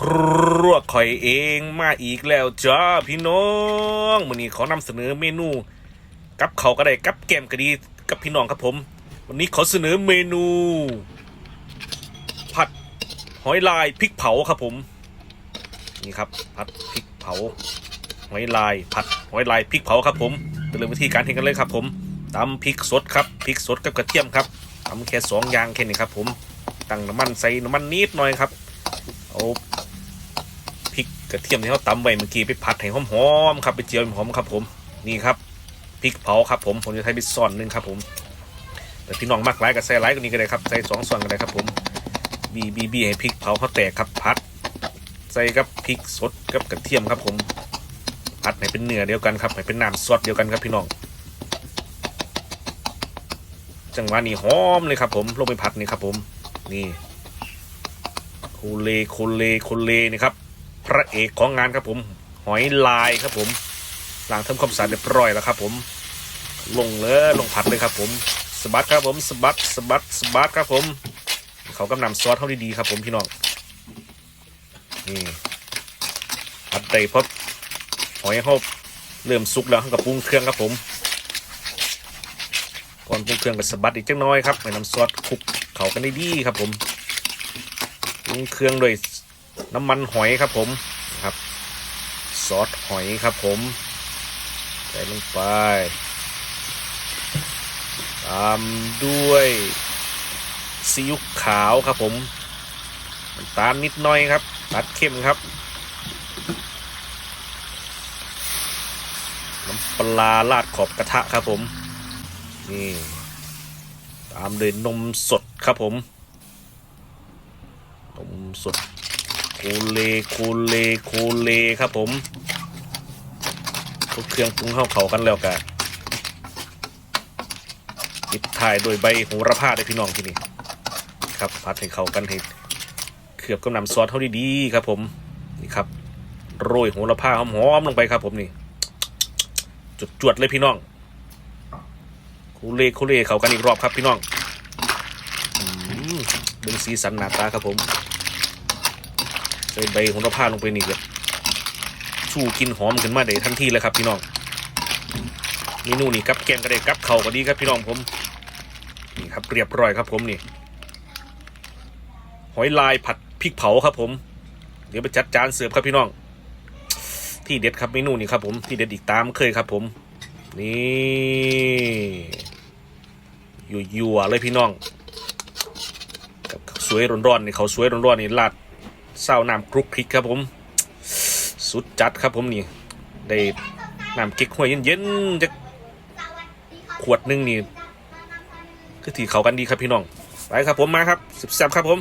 ครัวข่อยเองมาอีกแล้วจ้าพี่น้องวันนี้ขอนำเสนอเมนูกับเขาก็ได้กับแกมก็ดีกับพี่น้องครับผม วันนี้ขอเสนอเมนู ผัดหอยลายพริกเผาครับผม นี่ครับผัดพริกเผาหอยลายผัดหอยลายพริกเผาครับผมไปเริ่มวิธีการทำกันเลยครับผมตำพริกสดครับพริกสดกับกระเทียมครับทำแค่สองอย่างแค่นี้ครับผมตั้งน้ำมันใส่น้ำมันนิดหน่อยครับ เอาพริกกระเทียมที่เขาตำไว้เมื่อกี้ไปผัดให้หอมๆครับไปเจียวให้หอมครับ ผมนี่ครับพริกเผาครับผมผมจะใช้ไปซ่อนหนึงครับ ผม แต่พี่น้องมากหลายกับใส่หลายกว่านี้ก็ได้ครับใส่สองส่วนก็ได้ครับ ผมบีบีบีให้พริกเผาเขาแตกครับผัด ใส่กับพริกสดกับกระเทียมครับ ผมผัดให้เป็นเนื้อเดียวกันครับให้เป็นน้ำซอสเดียวกันครับพี่น้องจังหวะนี้หอมเลยครับ ผมลงไปผัดนี่ครับ ผมนี่ โคเลโคเลโคเลนี่ครับ พระเอกของงานครับผม หอยลายครับผมล้างทำความสะอาดเรียบร้อยแล้วครับผม ลงเลยลงผัดเลยครับผมสบัดครับผมสบัดสบัดสบัดครับผม เขากำนำซอสเท่าดีๆครับผมพี่น้องนี่ผัดได้พบหอยเขาเริ่มสุกแล้วเขากับปรุงเครื่องครับผมก่อนปรุงเครื่องกับสบัดอีกจังน้อยครับให้น้ำซอสคลุกเขากันได้ดีครับผม ปรุงเครื่องด้วยน้ำมันหอยครับผมนะครับ ซอสหอยครับผม ใส่ลงไป ตามด้วยซีอิ๊วขาวครับผมน้ำตาลนิดหน่อยครับ ตัดเข้มครับ น้ำปลาราดขอบกระทะครับผม นี่ ตามด้วยนมสดครับผม สดโคเลโคเลโคเลครับผมทุกเครื่องปรุงเข้าเขากันแล้วกันปิดท้ายโดยใบโหระพาได้พี่น้องที่นี่ครับพัดให้เข้ากันให้เขือบกับน้ำซอสเท่าดีๆครับ ผมนี่ครับโรยโหระพาหอมๆลงไปครับ ผมนี่จุดจวดเลยพี่น้องคูเล่คูเล่เขากันอีกรอบครับพี่น้องอืมเบิ่งสีสันหนาตาครับผม ส่ใบโหระพาลงไปนี่แบบชูกินหอมขึ้นมาได้ทันทีเลยครับ พี่น้องเมนูนี่กับแกงก็ได้กับเข่าวก็ดีครับพี่น้องผมนี่ครับเรียบร้อยครับผมนี่ หอยลายผัดพริกเผาครับผม เดี๋ยวไปจัดจานเสิร์ฟครับพี่น้อง ที่เด็ดครับเมนูนี่ครับผมที่เด็ดอีกตามเคยครับผม นี่ยู่ยัวๆเลยพี่น้องกับสวยร้อนๆนี่เขาสวยร้อนๆนี่ราด เศร้าน้ำคลุกคลิกครับผม สุดจัดครับผมนี่ ได้น้ำกิ๊กห้วยเย็นๆจะขวดหนึงนี่คือถือเขากันดีครับพี่น้อง ไปครับผมมาครับสิบแซบครับผม